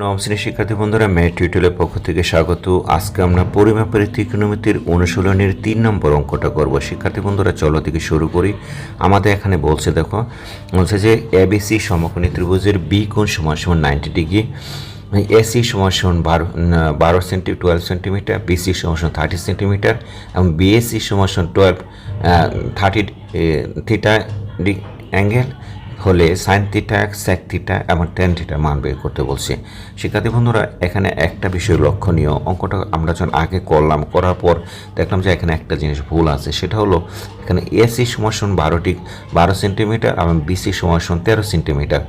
নবম শ্রেণির শিক্ষার্থী বন্ধুরা টিউটোরিয়ালের পক্ষ থেকে স্বাগত। আজকে আমরা পরিমাপের ত্রিকোণমিতির অনুশীলনের তিন নম্বর অঙ্কটা করব। শিক্ষার্থী বন্ধুরা, চলো থেকে শুরু করি। আমাদের এখানে বলছে, দেখো, বলছে যে এবিসি সমকোণী ত্রিভুজের বি কোণ সমান সমান নাইনটি ডিগ্রি এসি সমান সমান বারো বারো সেন্টি, টুয়েলভ সেন্টিমিটার বিসি সমান সমান থার্টি সেন্টিমিটার এবং বিএসসি সমান সমান টুয়েলভ থার্টি থিটা অ্যাঙ্গেল হলে সাইন থিটা সেক থিটা এবং টেন থিটার মান বের করতে বলছে। শিক্ষার্থী বন্ধুরা, এখানে একটা বিষয় লক্ষণীয়। অঙ্কটা আমরা যখন আগে করলাম, করার পর দেখলাম যে এখানে একটা জিনিস ভুল আছে। সেটা হলো, এখানে এসি সমান বারোটি বারো সেন্টিমিটার এবং বিসি সমাসন তেরো সেন্টিমিটার।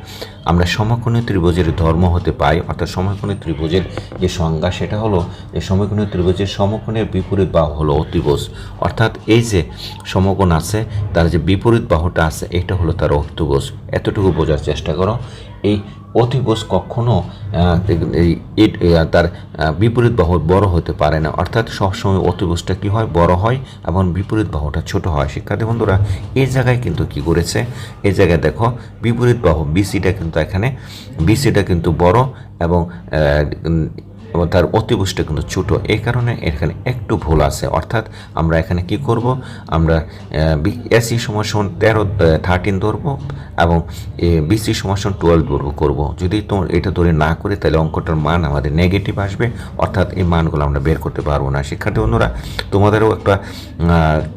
আমরা সমকোণী ত্রিভুজের ধর্ম হতে পাই, অর্থাৎ সমকোণী ত্রিভুজের যে সংজ্ঞা, সেটা হলো যে সমকোণী ত্রিভুজের সমকোণের বিপরীত বাহু হলো অতিভুজ। অর্থাৎ এই যে সমকোণ আছে, তার যে বিপরীত বাহুটা আছে, এটা হলো তার অতিভুজ। এতটুকু বোঝার চেষ্টা করো। এই অতিভুজ কখনো আহ, এই তার বিপরীত বাহু বড় হতে পারে না। অর্থাৎ সবসময় অতিভুজটা কি হয়? বড় হয় এবং বিপরীত বাহুটা ছোট হয়। শিক্ষার্থী বন্ধুরা এই জায়গায় কিন্তু কি করেছে? এই জায়গায় দেখো বিপরীত বাহু বিসিটা কিন্তু এখানে বিসিটা কিন্তু বড় এবং এবং তার অতিবুষ্টা কিন্তু ছোট। এই কারণে এখানে একটু ভুল আছে। অর্থাৎ আমরা এখানে কি করব? আমরা এসি সমান তেরো থার্টিন ধরবো এবং বিসি সমান টুয়েলভ ধরবো, করব। যদি তো এটা ধরে না করে তাহলে অঙ্কটার মান আমাদের নেগেটিভ আসবে। অর্থাৎ এই মানগুলো আমরা বের করতে পারব না। শিক্ষার্থী বন্ধুরা, তোমাদেরও একটা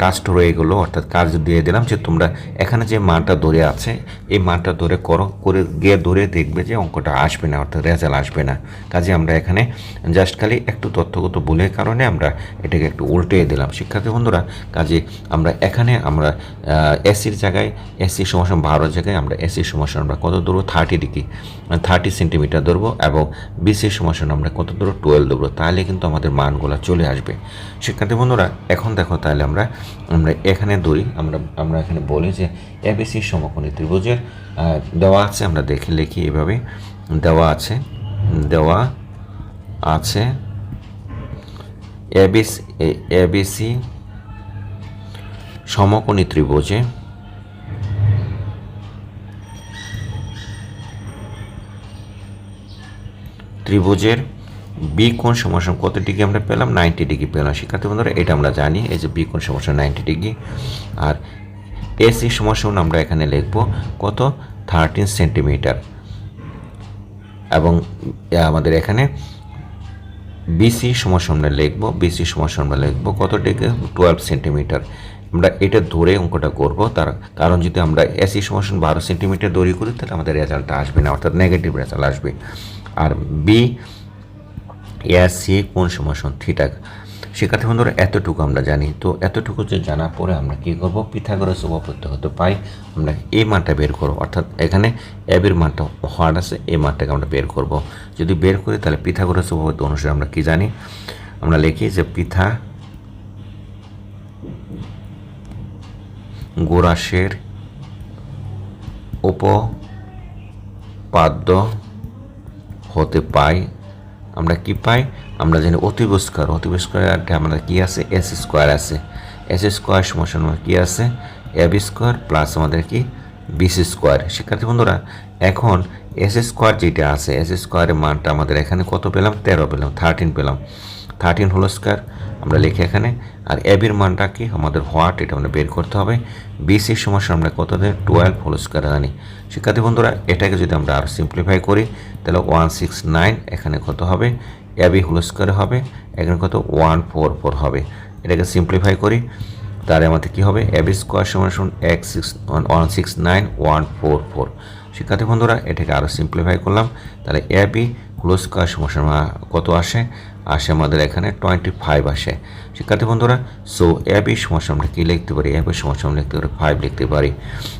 টাস্ট রয়ে গেলো। অর্থাৎ কাজ দিয়ে দিলাম যে তোমরা এখানে যে মানটা ধরে আছে, এই মানটা ধরে করো। করে গিয়ে ধরে দেখবে যে অঙ্কটা আসবে না, অর্থাৎ রেজাল্ট আসবে না। কাজে আমরা এখানে জাস্ট খালি একটু তথ্যগত ভুলের কারণে আমরা এটাকে একটু উল্টে দিলাম। শিক্ষার্থী বন্ধুরা, কাজে আমরা এখানে আমরা এসির জায়গায় এসি সমস্যা বারোর জায়গায় আমরা এসির সমস্যা আমরা কত ধরবো? Thirty degree. থার্টি সেন্টিমিটার ধরবো এবং বিসির সমস্যা আমরা কত ধরবো? টুয়েলভ ধরবো। তাহলে কিন্তু আমাদের মানগুলো চলে আসবে। শিক্ষার্থী বন্ধুরা, এখন দেখো তাহলে আমরা আমরা এখানে ধরি, আমরা আমরা এখানে বলি যে এবিসি সমকোণী ত্রিভুজের দেওয়া আছে, আমরা দেখে লিখি এভাবে। দেওয়া আছে, দেওয়া আছে। এবিসি এবিসি সমকোণী ত্রিভুজে। ত্রিভুজের বি কোণ সমাসন কত ডিগ্রি আমরা পেলাম? নাইনটি ডিগ্রি পেলাম। শিক্ষার্থী বন্ধুরা, এটা আমরা জানি। এই যে বি কোণ সমাসন নাইনটি ডিগ্রি। আর এসি সমাসন আমরা এখানে লিখব কত? Thirteen centimeter. এবং আমাদের এখানে বিসি সমস্যা আমরা লিখব বিসি সমস্যা আমরা লিখব, কত ডিগ্রি? টুয়েলভ সেন্টিমিটার আমরা এটা ধরে অঙ্কটা করব, তার কারণ যদি আমরা এসি সমস্যা বারো সেন্টিমিটার দৌড়ি করি, তাহলে আমাদের রেজাল্টটা আসবে না, অর্থাৎ নেগেটিভ রেজাল্ট আসবে। আর বি এসি কোন সমস্যা থিটা শিক্ষার্থী বন্ধুরা, এতটুকু আমরা জানি। তো এতটুকু যে জানার পরে আমরা কী করব? পিথাগোরাস উপপাদ্য হতে পাই। আমরা এই মানটা বের করব। অর্থাৎ এখানে এবির মানটা হার্ড আছে, এই মানটাকে আমরা বের করব। যদি বের করি, তাহলে পিথাগোরাস উপপাদ্য অনুসারে আমরা কি জানি? আমরা লিখি যে পিথা গোরাসের উপপাদ্য হতে পাই। আমরা কি পাই? আমরা জানি অতিবস্কার অতিবস্কারটা আমাদের কি আছে? এস স্কোয়ার আছে। এস স্কোয়ার সমস্যা আমার কি আছে? এব স্কোয়ার প্লাস আমাদের কি? বিস স্কোয়ার শিক্ষার্থী বন্ধুরা, এখন এস স্কোয়ার যেটা আছে এস স্কোয়ারের মানটা আমাদের এখানে কত পেলাম? তেরো পেলাম থার্টিন পেলাম। থার্টিন হোল স্কোয়ার আমরা লিখি এখানে। আর এবির মানটা কি? আমাদের হোয়াট এটা আমরা বের করতে হবে। বিসির সমস্যা আমরা কত দেয় টুয়েলভ হোল স্কোয়ার জানি। শিক্ষার্থী বন্ধুরা, এটাকে যদি আমরা আরও সিম্পলিফাই করি, তাহলে ওয়ান সিক্স নাইন এখানে কত হবে? এবি হোল স্কোয়ার হবে, এখানে কত? ওয়ান ফোর ফোর হবে। এটাকে সিম্পলিফাই করি, তাহলে আমাদের কী হবে? এবি স্কোয়ার সমান সমান এক six one six nine one four four শিক্ষার্থী বন্ধুরা, এটাকে আরও সিম্পলিফাই করলাম, তাহলে এবি হোল স্কোয়ার সমস্যা কত আসে? আসে আমাদের এখানে টোয়েন্টি ফাইভ আসে। শিক্ষার্থী বন্ধুরা সো এবি সমস্যা আমরা কী লিখতে পারি? এবি সমস্যা আমরা লিখতে পারি ফাইভ লিখতে পারি।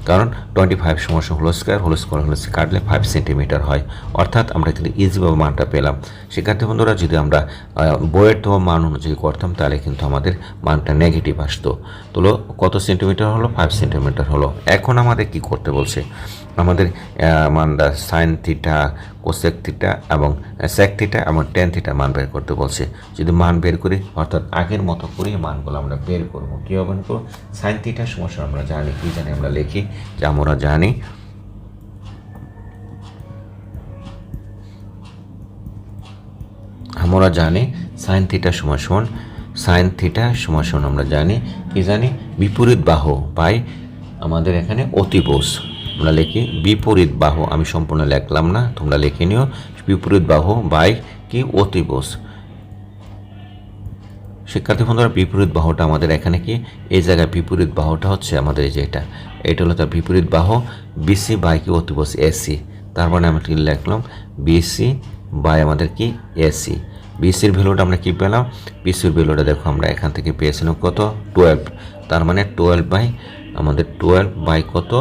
কারণ টোয়েন্টি ফাইভ সমস্যা whole square whole square whole কাটলে ফাইভ সেন্টিমিটার হয়। অর্থাৎ আমরা কিন্তু ইজিভাবে মানটা পেলাম। শিক্ষার্থী বন্ধুরা, যদি আমরা বইয়ের দেওয়া মান অনুযায়ী করতাম, তাহলে কিন্তু আমাদের মানটা নেগেটিভ আসতো। তোলো কত সেন্টিমিটার হলো? ফাইভ সেন্টিমিটার হলো। এখন আমাদের কি করতে বলছে? আমাদের মানটা সাইন থিটা কোসেক থিটা এবং সেক থিটা এবং টেন থিটা মান বের করতে বলছে, যদি মান বের করি, অর্থাৎ আগের মতো করে মানগুলো আমরা বের করব। কীভাবে করব? সাইন থিটার সমস্যা আমরা জানি, কী জানি আমরা লিখি, যে আমরা জানি আমরা জানি সাইন থিটা সমান সমান সাইন থিটা সমান সমান আমরা জানি, কি জানি? বিপরীত বাহু বাই আমাদের এখানে অতিবোস আমরা লিখি, বিপরীত বাহু, আমি সম্পূর্ণ লিখলাম না, তোমরা লিখে নিও, বিপরীত বাহু বাই কি? অতিবোস শিক্ষার্থী বন্ধুরা, বিপরীত বাহুটা আমাদের এখানে কি? এই জায়গায় বিপরীত বাহুটা হচ্ছে আমাদের এই যে এটা। এটা হলো তার বিপরীত বাহু বিসি বাই কি অতিবোস এসি তার মানে আমরা কি লিখলাম? বিসি বাই আমাদের কি? এসি বিসির ভ্যালুটা আমরা কি পেলাম? বিসির ভ্যালুটা দেখো, আমরা এখান থেকে পেয়েছিলাম কত? টুয়েলভ তার মানে টুয়েলভ বাই আমাদের টুয়েলভ বাই কত?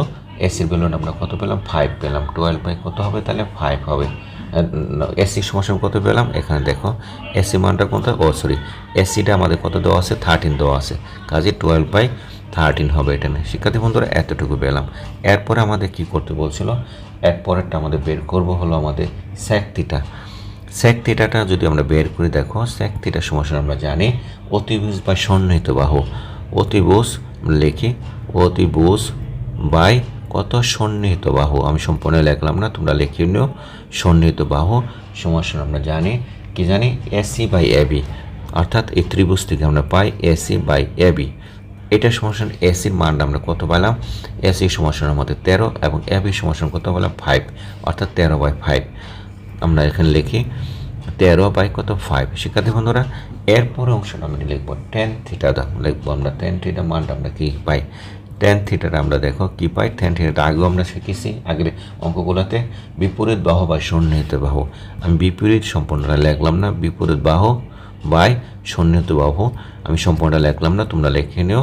এসির ভ্যালুটা আমরা কত পেলাম? ফাইভ পেলাম। টুয়েলভ বাই কত হবে? তাহলে ফাইভ হবে। এসি সমস্যা কত পেলাম? এখানে দেখো এসি মানটা কত ও সরি এসিটা আমাদের কত দেওয়া আছে? থার্টিন দেওয়া আছে। কাজে টুয়েলভ বাই থার্টিন হবে এটা না শিক্ষার্থী বন্ধুরা, এতটুকু পেলাম। এরপরে আমাদের কি করতে বলছিল? এরপরেরটা আমাদের বের করব হলো আমাদের স্যাক থিটা যদি আমরা বের করে, দেখো স্যাক সমস্যা আমরা জানি, অতিভুজ বা সন্নিহিত বাহু। অতিভুজ লিখি, অতিভুজ বাই কত সন্নিহিত বাহু? আমি সম্পূর্ণ লেখলাম না, তোমরা লিখে নিও সন্নিহিত বাহু সমস্যা আমরা জানি, কি জানি? এসি বাই এবি অর্থাৎ এই ত্রিভুজ থেকে আমরা পাই এসি বাই এবি এটা সমস্যা এসির মানটা আমরা কত পেলাম এসি সমস্যার মধ্যে তেরো এবং এবি সমস্যার কত পেলাম ফাইভ অর্থাৎ তেরো বাই ফাইভ আমরা এখানে লিখি, তেরো বাই কত? ফাইভ শিক্ষার্থী বন্ধুরা এরপরে অংশটা আমরা লিখব? টেন থিটা লিখব আমরা। টেন থিটা মানটা আমরা কী পাই? টেন থিটাটা আমরা দেখো, কী পাই? টেন থিটাটা আগেও আমরা শিখেছি, আগের অঙ্কগুলোতে বিপরীত বাহু বা সন্নিহিত বাহু। আমি বিপরীত সম্পূর্ণটা লিখলাম না, বিপরীত বাহু বাই সন্নিহিত বাহু। আমি সম্পূর্ণটা লিখলাম না, তোমরা লিখে নিও।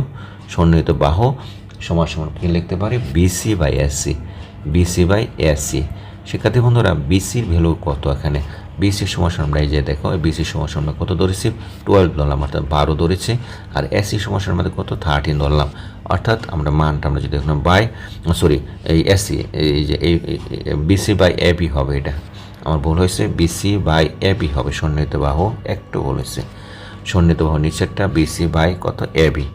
সন্নিহিত বাহু সমান সমান কী লিখতে পারি? BC by SC BC by SC শিক্ষার্থী বন্ধুরা বিসির ভ্যালু কত এখানে? বিসির সমস্যা আমরা এই যে দেখো বিসির সমস্যা আমরা কত ধরেছি? টুয়েলভ ধরলাম, অর্থাৎ বারো ধরেছি। আর এসি সমস্যার মধ্যে কত? থার্টিন ধরলাম। অর্থাৎ আমরা মানটা আমরা যদি দেখলাম বাই সরি এই এসি এই যে এই বিসি বাই এবি হবে এটা। আমার ভুল হয়েছে বিসি বাই এবি হবে, সন্নিহিত বাহু, একটু ভুল হয়েছে। সন্নিহিত বাহু নিচেরটা বিসি বাই কত এবি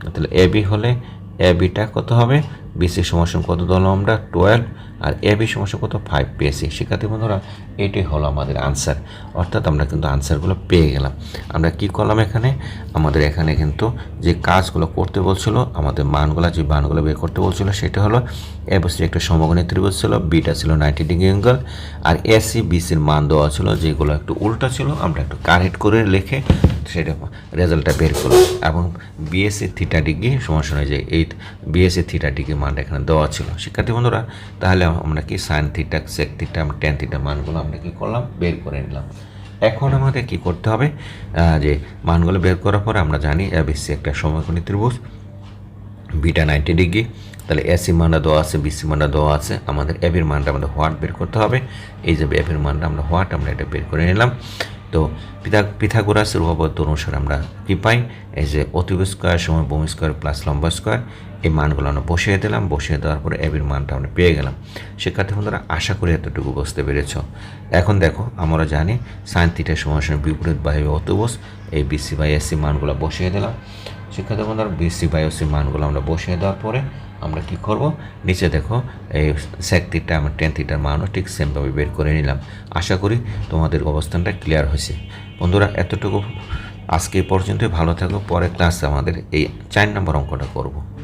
তাহলে এবি হলে এবিটা কত হবে? বিসি সমস্যা কত ধরলাম আমরা? টুয়েলভ আর এবি সমস্যা কত? ফাইভ পেয়েছি। শিক্ষার্থী বন্ধুরা, এটাই হলো আমাদের আনসার অর্থাৎ আমরা কিন্তু আনসারগুলো পেয়ে গেলাম। আমরা কি করলাম এখানে? আমাদের এখানে কিন্তু যে কাজগুলো করতে বলছিল, আমাদের মানগুলো, যে মানগুলো বের করতে বলছিল, সেটা হলো এবসি একটা সমগণী ত্রিভুজ ছিল বিটা ছিল নাইনটি ডিগ্রি অ্যাঙ্গেল আর এসি বিসির মান দেওয়া ছিল, যেগুলো একটু উল্টা ছিল, আমরা একটু কারেক্ট করে লিখে সেটা রেজাল্টটা বের করলাম এবং বিএসসি থিটা ডিগ্রি সমস্যা নয় যে এই বিএসসি থিটা ডিগ্রি মানটা এখানে দেওয়া ছিল। শিক্ষার্থী বন্ধুরা, তাহলে আমরা কি sine theta sec theta tan theta মানগুলো আমরা কি করলাম? বের করে নিলাম। এখন আমাদের কি করতে হবে? যে মানগুলো বের করার পর আমরা জানি এবিসি একটা সমকোণী ত্রিভুজ। বিটা নাইনটি ডিগ্রি তাহলে এসি মানটা দেওয়া আছে বিসি মানটা দেওয়া আছে। আমাদের এবির মানটা আমাদের হোয়াট বের করতে হবে। এই যে এবির মানটা আমরা হোয়াট আমরা এটা বের করে নিলাম। তো পিতা পিথাগোরাসের উপপাদ্য অনুসারে আমরা কী পাই? এই যে অতিব স্কোয়ার, সময় বমি স্কোয়ার, প্লাস লম্বা স্কোয়ার, এই মানগুলো আমরা বসিয়ে দিলাম। বসিয়ে দেওয়ার পরে এবির মানটা আমরা পেয়ে গেলাম। সেক্ষেত্রে বন্ধুরা, আশা করি এতটুকু বুঝতে পেরেছ। এখন দেখো, আমরা জানি সাইন থিটার সময় বিপরীত বায়ু অতবস এই বিসি বাই এসি মানগুলো বসিয়ে দিলাম। শিক্ষার্থী বন্ধুরা বিসি বায়োসি মানগুলো আমরা বসিয়ে দেওয়ার পরে আমরা কি করব? নিচে দেখো, এই সেক থিটা আমরা টেন থিটার মানও ঠিক সেমভাবে বের করে নিলাম। আশা করি তোমাদের অবস্থানটা ক্লিয়ার হয়েছে। বন্ধুরা, এতটুকু আজকে পর্যন্তই। ভালো থাকো। পরে ক্লাসে আমাদের এই চার নম্বর অঙ্কটা করব।